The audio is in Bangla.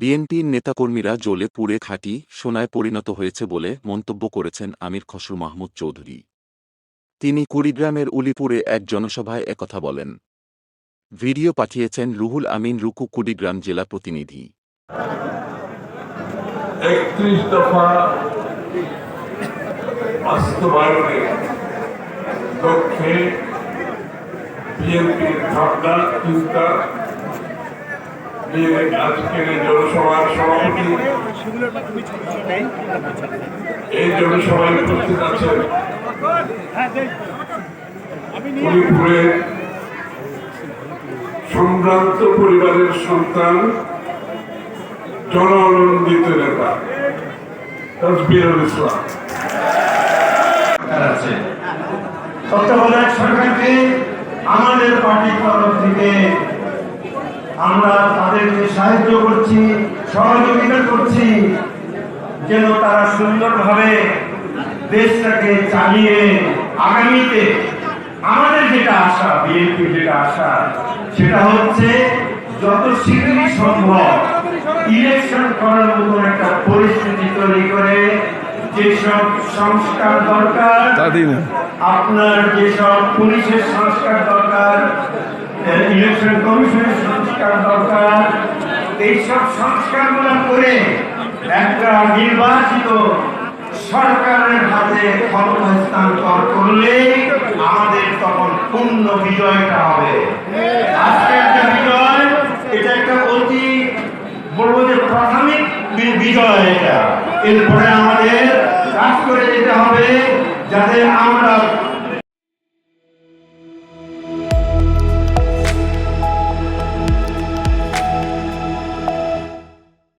বিএনপির নেতাকর্মীরা জ্বলে পুড়ে খাঁটি সোনায় পরিণত হয়েছে বলে মন্তব্য করেছেন আমির খসরু মাহমুদ চৌধুরী। তিনি কুড়িগ্রামের উলিপুরে এক জনসভায় একথা বলেন। ভিডিও পাঠিয়েছেন রুহুল আমিন রুকু, কুড়িগ্রাম জেলা প্রতিনিধি। একত্রিশ দফা বাস্তবায়নে লক্ষ্যে বিএনপির ভাবনা চিন্তা আজকের জনসভার সভাপতি। এই জনসভায় উপস্থিত আছেন সম্ভ্রান্ত পরিবারের সন্তান, জনআনন্দিত নেতা তসবিরুল ইসলাম। আছে সরকারকে আমাদের পার্টির তরফ থেকে আমরা তাদেরকে সাহায্য করছি, সহযোগিতা করছি, যেন তারা সুন্দরভাবে দেশটাকে চালিয়ে আগামীতে আমাদের যেটা আশা, বিএনপির যেটা আশা, সেটা হচ্ছে যত শীঘ্রই সম্ভব ইলেকশন করার মতো একটা পরিস্থিতি তৈরি করে, যেসব সংস্কার দরকার আপনার যেসব পুলিশের সংস্কার দরকার ইলেকশন কমিশনের সংস্কার দরকার, এইসব সংস্কারগুলো করে একটা নির্বাচিত সরকারের হাতে ক্ষমতা হস্তান্তর করলে আমাদের তখন পূর্ণ বিজয়টা হবে। আজকের যে বিজয়, এটা একটা অতি বলব যে প্রাথমিক বিজয় এটা। এরপরে আমাদের কাজ করে যেতে হবে যাতে আমরা